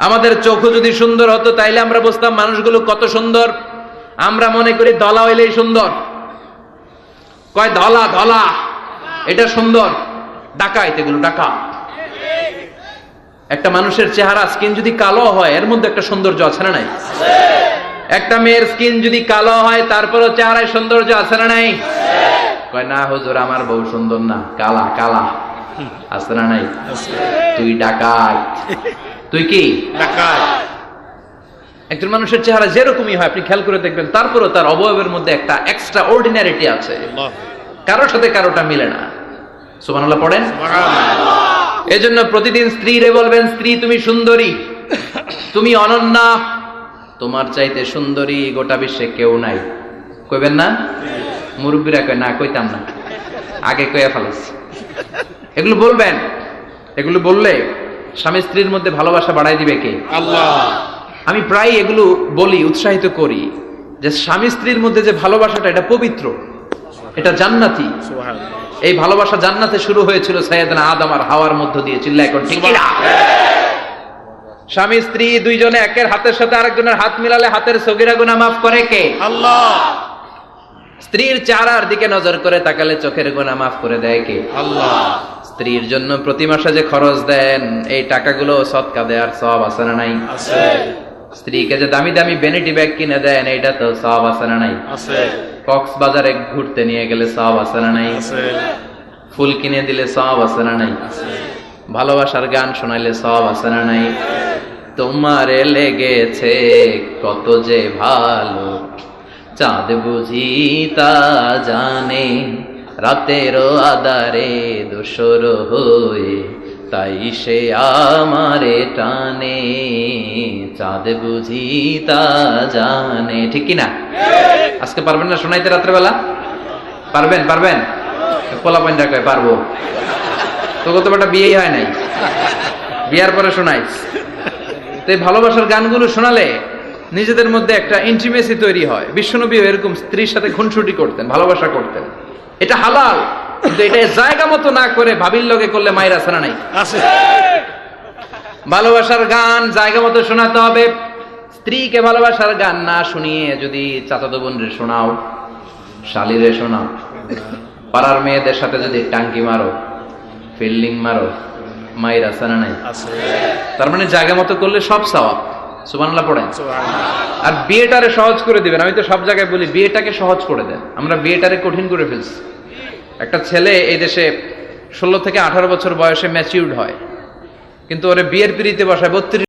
আমাদের চোখও যদি সুন্দর হতো তাইলে আমরা বুঝতাম মানুষগুলো কত সুন্দর। আমরা মনে করি ধলা হইলেই সুন্দর। কয় ধলা ধলা এটা সুন্দর। ডাকাইত এগুলো ডাকা। একটা মানুষের চেহারা স্কিন যদি কালো হয় এর মধ্যে একটা সৌন্দর্য আছে না নাই? একটা মেয়ের স্কিন যদি কালো হয় তারপরও চেহারায় সৌন্দর্য আছে না নাই? কয় না হুজুর আমার বউ সুন্দর না কালা কালা। আছে না নাই? তুই ডাকাত। তুই কি? একজন মানুষের চেহারা যেরকমই হয় আপনি খেয়াল করে দেখবেন তারপরও তার অবয়বের মধ্যে একটা এক্সট্রা অর্ডিনারিটি আছে। কারোর সাথে কারোটা মিলে না। সুবহানাল্লাহ পড়েন? এজন্য প্রতিদিন স্ত্রীরে বলবেন স্ত্রী তুমি সুন্দরী। তুমি অনন্যা। তোমার চাইতে সুন্দরী গোটা বিশ্বে কেউ নাই। কইবেন না? মুরব্বীরা কয় না কইতাম না। আগে কইয়া ফেলাইছি। এগুলো বলবেন। এগুলো বললে স্বামী স্ত্রীর মধ্যে ভালোবাসা বাড়াই দিবে কে? আল্লাহ। আমি প্রায় এগুলো বলি উৎসাহিত করি যে স্বামী স্ত্রীর মধ্যে যে ভালোবাসাটা এটা পবিত্র এটা জান্নাতি। এই ভালোবাসা জান্নাতে শুরু হয়েছিল সৈয়দনা আদম আর হাওয়ার মধ্য দিয়ে চিল্লা এখন ঠিক কিনা? স্বামী স্ত্রী দুইজনে একের হাতের সাথে আরেকজনের হাত মিলালে হাতের সগিরা গুনাহ মাফ করে কে? আল্লাহ। স্ত্রীর চেহারার দিকে নজর করে তাকালে চোখের গুনাহ মাফ করে দেয় কে? আল্লাহ। স্ত্রীর জন্য প্রতি মাসে যে খরচ দেন এই টাকাগুলো সৎকা দেওয়ার সব আছে না নাই? স্ত্রীকে যে দামি দামি বেনিটি ব্যাগ কিনে দেন এইটা তো সব আছে না নাই? কক্সবাজারে ঘুরতে নিয়ে গেলে সব আছে না নাই? ফুল কিনে দিলে সব আছে না নাই? ভালোবাসার গান শোনাইলে সব আছে না নাই? তোমারে লেগেছে কত যে ভালো চাঁদ বুঝি তা জানে। রাতেরও আদারে দোসর হয়ে, তাই সে আমারে টানে। চাঁদ বুঝি তা জানে, ঠিক কি না আজকে পারবেন না শোনাইতে রাত্রেবেলা? পারবেন পারবেন? পোলা পয়েন্ট কয় পারব তো বেটা বিয়েই হয় নাই। বিয়ার পরে শোনাইস তো এই ভালোবাসার গানগুলো শোনালে নিজেদের মধ্যে একটা ইন্টিমেসি তৈরি হয়। বিশ্বনবীও এরকম স্ত্রীর সাথে খুনসুটি করতেন, ভালোবাসা করতেন। এটা হালাল কিন্তু এটা জায়গা মতো না করে ভাবির লগে করলে মায়ের আসে নাই। ভালোবাসার গান জায়গা মতো শোনাতে হবে। স্ত্রীকে ভালোবাসার গান না শুনিয়ে যদি চাচাতো বোনরে শোনাও শালিরে শোনাও পাড়ার মেয়েদের সাথে যদি টাঙ্কি মারো ফিল্ডিং মারো মায়ের আসে না নাই তার মানে জায়গা মতো করলে সব সওয়াব। সুবহানাল্লাহ পড়েন। আর বিয়েটারে সহজ করে দিবেন। আমি তো সব জায়গায় বলি বিয়েটাকে সহজ করে দেন। আমরা বিয়েটারে কঠিন করে ফেলছি। একটা ছেলে এই দেশে ষোলো থেকে আঠারো বছর বয়সে ম্যাচিউর্ড হয়। কিন্তু ওরে বিয়ের পিড়িতে বসায়, বত্রিশ